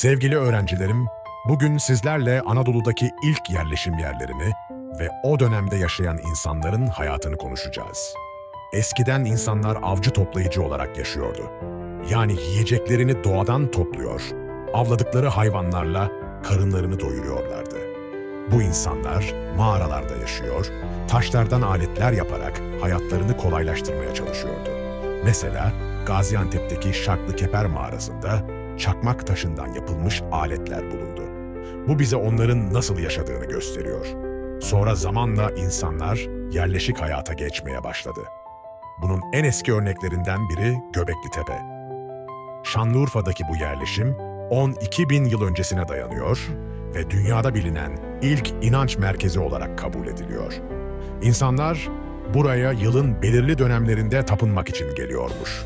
Sevgili öğrencilerim, bugün sizlerle Anadolu'daki ilk yerleşim yerlerini ve o dönemde yaşayan insanların hayatını konuşacağız. Eskiden insanlar avcı toplayıcı olarak yaşıyordu. Yani yiyeceklerini doğadan topluyor, avladıkları hayvanlarla karınlarını doyuruyorlardı. Bu insanlar mağaralarda yaşıyor, taşlardan aletler yaparak hayatlarını kolaylaştırmaya çalışıyordu. Mesela Gaziantep'teki Şaklı Keper mağarasında çakmak taşından yapılmış aletler bulundu. Bu bize onların nasıl yaşadığını gösteriyor. Sonra zamanla insanlar yerleşik hayata geçmeye başladı. Bunun en eski örneklerinden biri Göbekli Tepe. Şanlıurfa'daki bu yerleşim 12 bin yıl öncesine dayanıyor ve dünyada bilinen ilk inanç merkezi olarak kabul ediliyor. İnsanlar buraya yılın belirli dönemlerinde tapınmak için geliyormuş.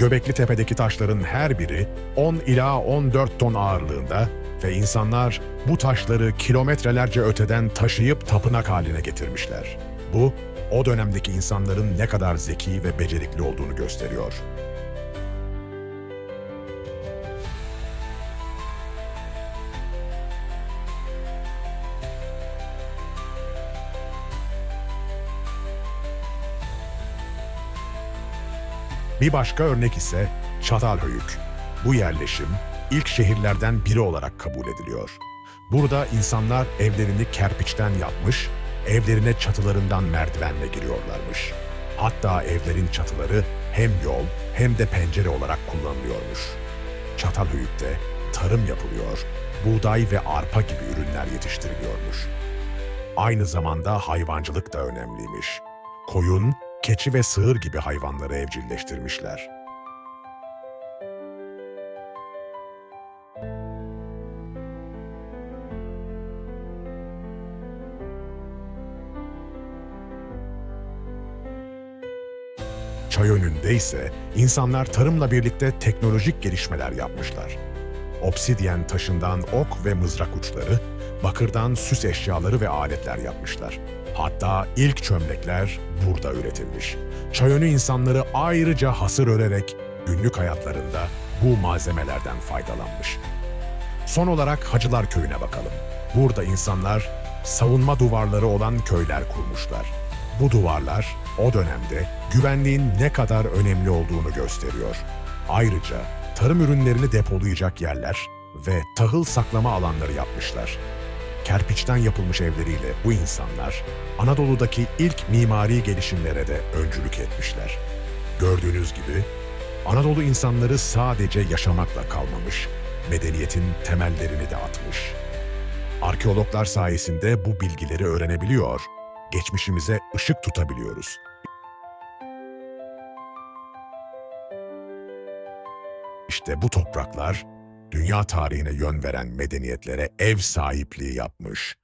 Göbekli Tepe'deki taşların her biri 10 ila 14 ton ağırlığında ve insanlar bu taşları kilometrelerce öteden taşıyıp tapınak haline getirmişler. Bu, o dönemdeki insanların ne kadar zeki ve becerikli olduğunu gösteriyor. Bir başka örnek ise Çatalhöyük. Bu yerleşim ilk şehirlerden biri olarak kabul ediliyor. Burada insanlar evlerini kerpiçten yapmış, evlerine çatılarından merdivenle giriyorlarmış. Hatta evlerin çatıları hem yol hem de pencere olarak kullanılıyormuş. Çatalhöyük'te tarım yapılıyor, buğday ve arpa gibi ürünler yetiştiriliyormuş. Aynı zamanda hayvancılık da önemliymiş. Koyun, keçi ve sığır gibi hayvanları evcilleştirmişler. Çay önünde ise insanlar tarımla birlikte teknolojik gelişmeler yapmışlar. Obsidyen taşından ok ve mızrak uçları, bakırdan süs eşyaları ve aletler yapmışlar. Hatta ilk çömlekler burada üretilmiş. Çayönü insanları ayrıca hasır örerek günlük hayatlarında bu malzemelerden faydalanmış. Son olarak Hacılar Köyü'ne bakalım. Burada insanlar savunma duvarları olan köyler kurmuşlar. Bu duvarlar o dönemde güvenliğin ne kadar önemli olduğunu gösteriyor. Ayrıca tarım ürünlerini depolayacak yerler ve tahıl saklama alanları yapmışlar. Kerpiçten yapılmış evleriyle bu insanlar Anadolu'daki ilk mimari gelişimlere de öncülük etmişler. Gördüğünüz gibi Anadolu insanları sadece yaşamakla kalmamış, medeniyetin temellerini de atmış. Arkeologlar sayesinde bu bilgileri öğrenebiliyor, geçmişimize ışık tutabiliyoruz. İşte bu topraklar dünya tarihine yön veren medeniyetlere ev sahipliği yapmış.